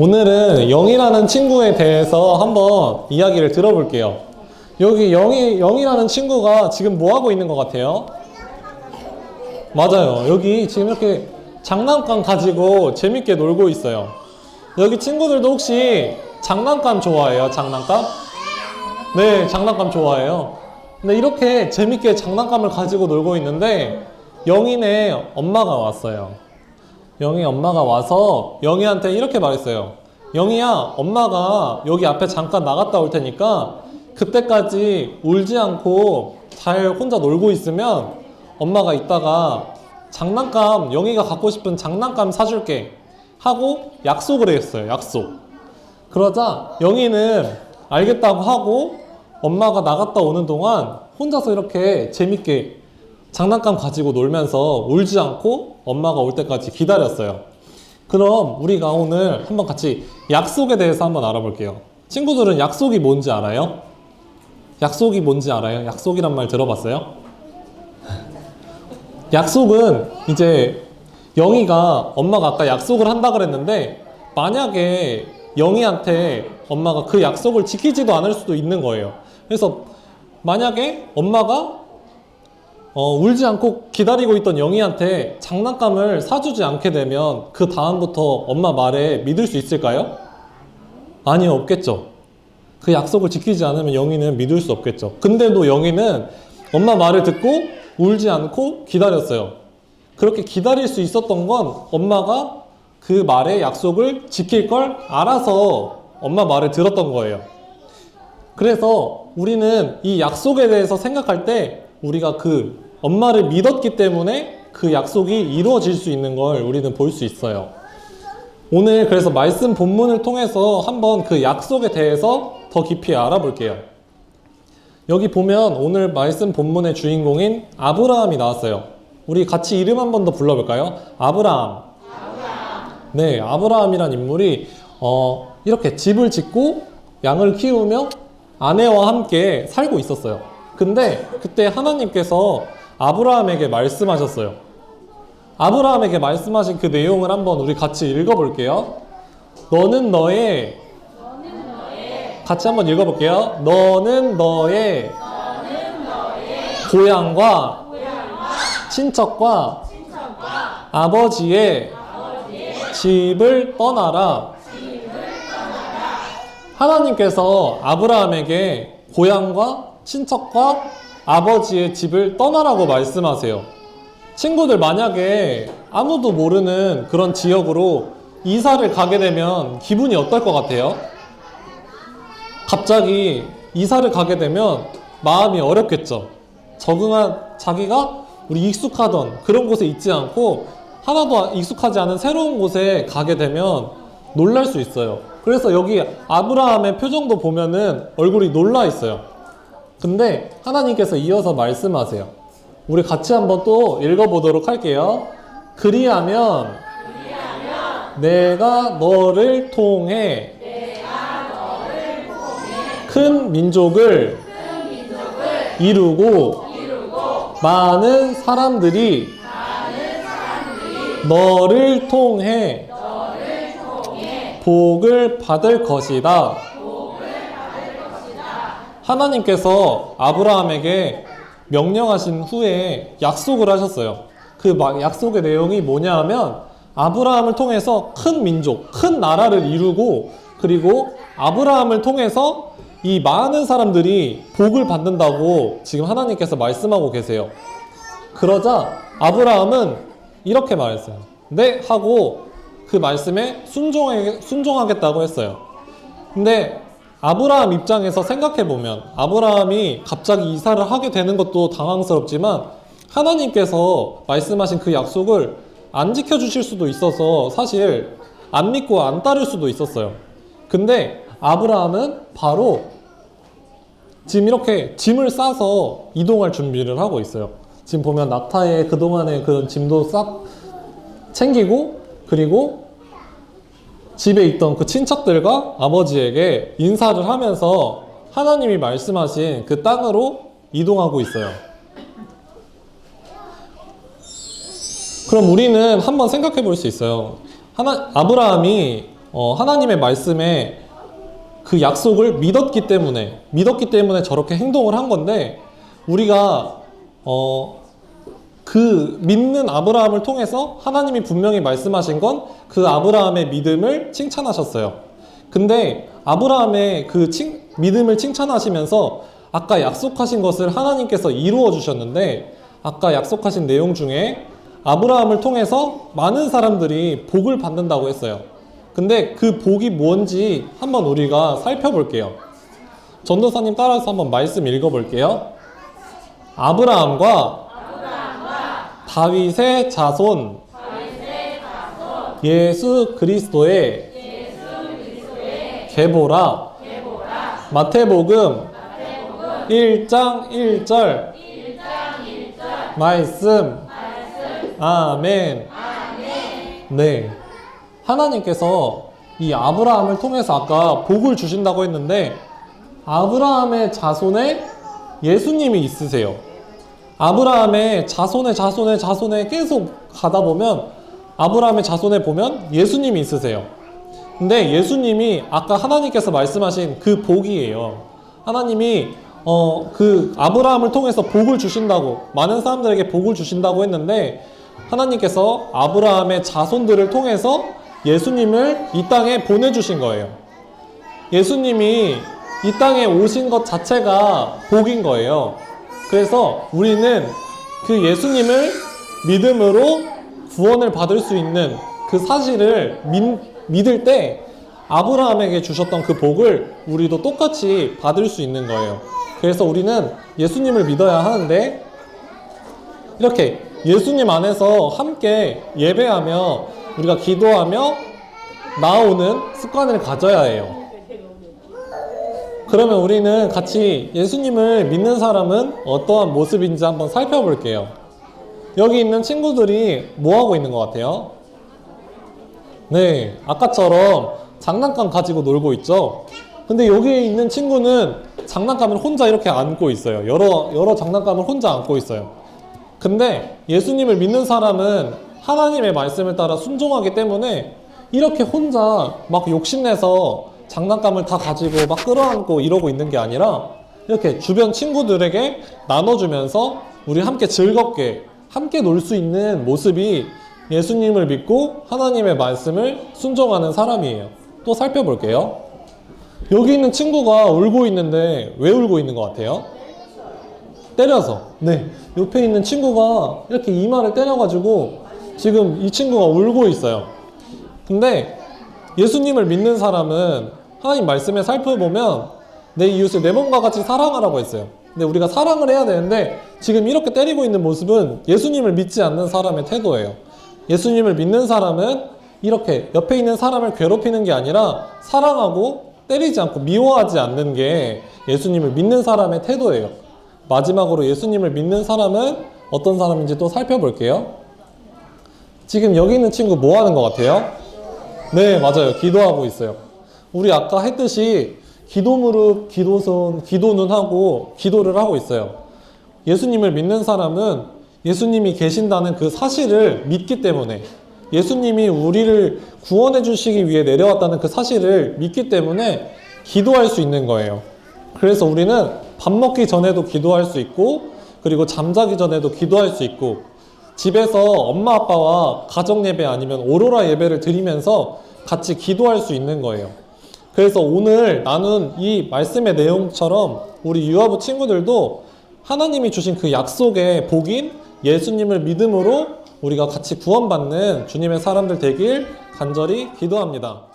오늘은 영이라는 친구에 대해서 한번 이야기를 들어볼게요. 여기 영이, 영이라는 친구가 지금 뭐 하고 있는 것 같아요? 맞아요. 여기 지금 이렇게 장난감 가지고 재밌게 놀고 있어요. 여기 친구들도 혹시 장난감 좋아해요? 장난감? 네, 장난감 좋아해요. 근데 이렇게 재밌게 장난감을 가지고 놀고 있는데 영인의 엄마가 왔어요. 영희 엄마가 와서 영희한테 이렇게 말했어요. 영희야, 엄마가 여기 앞에 잠깐 나갔다 올 테니까 그때까지 울지 않고 잘 혼자 놀고 있으면 엄마가 이따가 장난감, 영희가 갖고 싶은 장난감 사줄게 하고 약속을 했어요. 약속. 그러자 영희는 알겠다고 하고 엄마가 나갔다 오는 동안 혼자서 이렇게 재밌게 장난감 가지고 놀면서 울지 않고 엄마가 올 때까지 기다렸어요. 그럼 우리가 오늘 한번 같이 약속에 대해서 한번 알아볼게요. 친구들은 약속이 뭔지 알아요? 약속이 뭔지 알아요? 약속이란 말 들어봤어요? 약속은 이제 영희가 엄마가 아까 약속을 한다 그랬는데 만약에 영희한테 엄마가 그 약속을 지키지도 않을 수도 있는 거예요. 그래서 만약에 엄마가 어, 울지 않고 기다리고 있던 영희한테 장난감을 사주지 않게 되면 그 다음부터 엄마 말에 믿을 수 있을까요? 아니요, 없겠죠. 그 약속을 지키지 않으면 영희는 믿을 수 없겠죠. 근데도 영희는 엄마 말을 듣고 울지 않고 기다렸어요. 그렇게 기다릴 수 있었던 건 엄마가 그 말의 약속을 지킬 걸 알아서 엄마 말을 들었던 거예요. 그래서 우리는 이 약속에 대해서 생각할 때 우리가 그 엄마를 믿었기 때문에 그 약속이 이루어질 수 있는 걸 우리는 볼 수 있어요. 오늘 그래서 말씀 본문을 통해서 한번 그 약속에 대해서 더 깊이 알아볼게요. 여기 보면 오늘 말씀 본문의 주인공인 아브라함이 나왔어요. 우리 같이 이름 한 번 더 불러볼까요? 아브라함. 네, 아브라함이란 인물이 어, 이렇게 집을 짓고 양을 키우며 아내와 함께 살고 있었어요. 근데 그때 하나님께서 아브라함에게 말씀하셨어요. 아브라함에게 말씀하신 그 내용을 한번 우리 같이 읽어볼게요. 너는 너의 같이 한번 읽어볼게요. 너는 너의 고향과 친척과 아버지의 집을 떠나라. 하나님께서 아브라함에게 고향과 친척과 아버지의 집을 떠나라고 말씀하세요. 친구들 만약에 아무도 모르는 그런 지역으로 이사를 가게 되면 기분이 어떨 것 같아요? 갑자기 이사를 가게 되면 마음이 어렵겠죠. 적응한 자기가 우리 익숙하던 그런 곳에 있지 않고 하나도 익숙하지 않은 새로운 곳에 가게 되면 놀랄 수 있어요. 그래서 여기 아브라함의 표정도 보면은 얼굴이 놀라 있어요. 근데 하나님께서 이어서 말씀하세요. 우리 같이 한번 또 읽어보도록 할게요. 그리하면, 내가 너를 통해 큰 민족을 이루고 많은 사람들이 너를 통해 복을 받을 것이다. 하나님께서 아브라함에게 명령하신 후에 약속을 하셨어요. 그막 약속의 내용이 뭐냐 하면 아브라함을 통해서 큰 민족, 큰 나라를 이루고 그리고 아브라함을 통해서 이 많은 사람들이 복을 받는다고 지금 하나님께서 말씀하고 계세요. 그러자 아브라함은 이렇게 말했어요. 네 하고 그 말씀에 순종하, 순종하겠다고 했어요. 근데 아브라함 입장에서 생각해 보면 아브라함이 갑자기 이사를 하게 되는 것도 당황스럽지만 하나님께서 말씀하신 그 약속을 안 지켜주실 수도 있어서 사실 안 믿고 안 따를 수도 있었어요. 근데 아브라함은 바로 지금 이렇게 짐을 싸서 이동할 준비를 하고 있어요. 지금 보면 낙타에 그동안의 그런 짐도 싹 챙기고 그리고 집에 있던 그 친척들과 아버지에게 인사를 하면서 하나님이 말씀하신 그 땅으로 이동하고 있어요. 그럼 우리는 한번 생각해 볼 수 있어요. 하나, 아브라함이 어, 하나님의 말씀에 그 약속을 믿었기 때문에, 믿었기 때문에 저렇게 행동을 한 건데, 우리가, 어, 그 믿는 아브라함을 통해서 하나님이 분명히 말씀하신 건 그 아브라함의 믿음을 칭찬하셨어요. 근데 아브라함의 그 칭- 믿음을 칭찬하시면서 아까 약속하신 것을 하나님께서 이루어 주셨는데 아까 약속하신 내용 중에 아브라함을 통해서 많은 사람들이 복을 받는다고 했어요. 근데 그 복이 뭔지 한번 우리가 살펴볼게요. 전도사님 따라서 한번 말씀 읽어볼게요. 아브라함과 다윗의 자손 예수 그리스도의 계보라 마태복음 1장 1절 말씀 아멘 네 하나님께서 이 아브라함을 통해서 아까 복을 주신다고 했는데 아브라함의 자손에 예수님이 있으세요 아브라함의 자손의 자손의 자손에 계속 가다 보면 아브라함의 자손에 보면 예수님이 있으세요. 근데 예수님이 아까 하나님께서 말씀하신 그 복이에요. 하나님이 어 그 아브라함을 통해서 복을 주신다고 많은 사람들에게 복을 주신다고 했는데 하나님께서 아브라함의 자손들을 통해서 예수님을 이 땅에 보내주신 거예요. 예수님이 이 땅에 오신 것 자체가 복인 거예요. 그래서 우리는 그 예수님을 믿음으로 구원을 받을 수 있는 그 사실을 믿, 믿을 때 아브라함에게 주셨던 그 복을 우리도 똑같이 받을 수 있는 거예요. 그래서 우리는 예수님을 믿어야 하는데 이렇게 예수님 안에서 함께 예배하며 우리가 기도하며 나오는 습관을 가져야 해요. 그러면 우리는 같이 예수님을 믿는 사람은 어떠한 모습인지 한번 살펴볼게요. 여기 있는 친구들이 뭐 하고 있는 것 같아요? 네, 아까처럼 장난감 가지고 놀고 있죠? 근데 여기 있는 친구는 장난감을 혼자 이렇게 안고 있어요. 여러, 여러 장난감을 혼자 안고 있어요. 근데 예수님을 믿는 사람은 하나님의 말씀을 따라 순종하기 때문에 이렇게 혼자 막 욕심내서 장난감을 다 가지고 막 끌어안고 이러고 있는 게 아니라 이렇게 주변 친구들에게 나눠주면서 우리 함께 즐겁게 함께 놀 수 있는 모습이 예수님을 믿고 하나님의 말씀을 순종하는 사람이에요. 또 살펴볼게요. 여기 있는 친구가 울고 있는데 왜 울고 있는 것 같아요? 때려서. 네. 옆에 있는 친구가 이렇게 이마를 때려가지고 지금 이 친구가 울고 있어요. 근데 예수님을 믿는 사람은 하나님 말씀에 살펴보면 내 이웃을 내 몸과 같이 사랑하라고 했어요. 근데 우리가 사랑을 해야 되는데 지금 이렇게 때리고 있는 모습은 예수님을 믿지 않는 사람의 태도예요. 예수님을 믿는 사람은 이렇게 옆에 있는 사람을 괴롭히는 게 아니라 사랑하고 때리지 않고 미워하지 않는 게 예수님을 믿는 사람의 태도예요. 마지막으로 예수님을 믿는 사람은 어떤 사람인지 또 살펴볼게요. 지금 여기 있는 친구 뭐 하는 것 같아요? 네, 맞아요. 기도하고 있어요. 우리 아까 했듯이 기도 무릎, 기도손, 기도눈 하고 기도를 하고 있어요. 예수님을 믿는 사람은 예수님이 계신다는 그 사실을 믿기 때문에 예수님이 우리를 구원해 주시기 위해 내려왔다는 그 사실을 믿기 때문에 기도할 수 있는 거예요. 그래서 우리는 밥 먹기 전에도 기도할 수 있고 그리고 잠자기 전에도 기도할 수 있고 집에서 엄마 아빠와 가정 예배 아니면 오로라 예배를 드리면서 같이 기도할 수 있는 거예요. 그래서 오늘 나눈 이 말씀의 내용처럼 우리 유아부 친구들도 하나님이 주신 그 약속의 복인 예수님을 믿음으로 우리가 같이 구원받는 주님의 사람들 되길 간절히 기도합니다.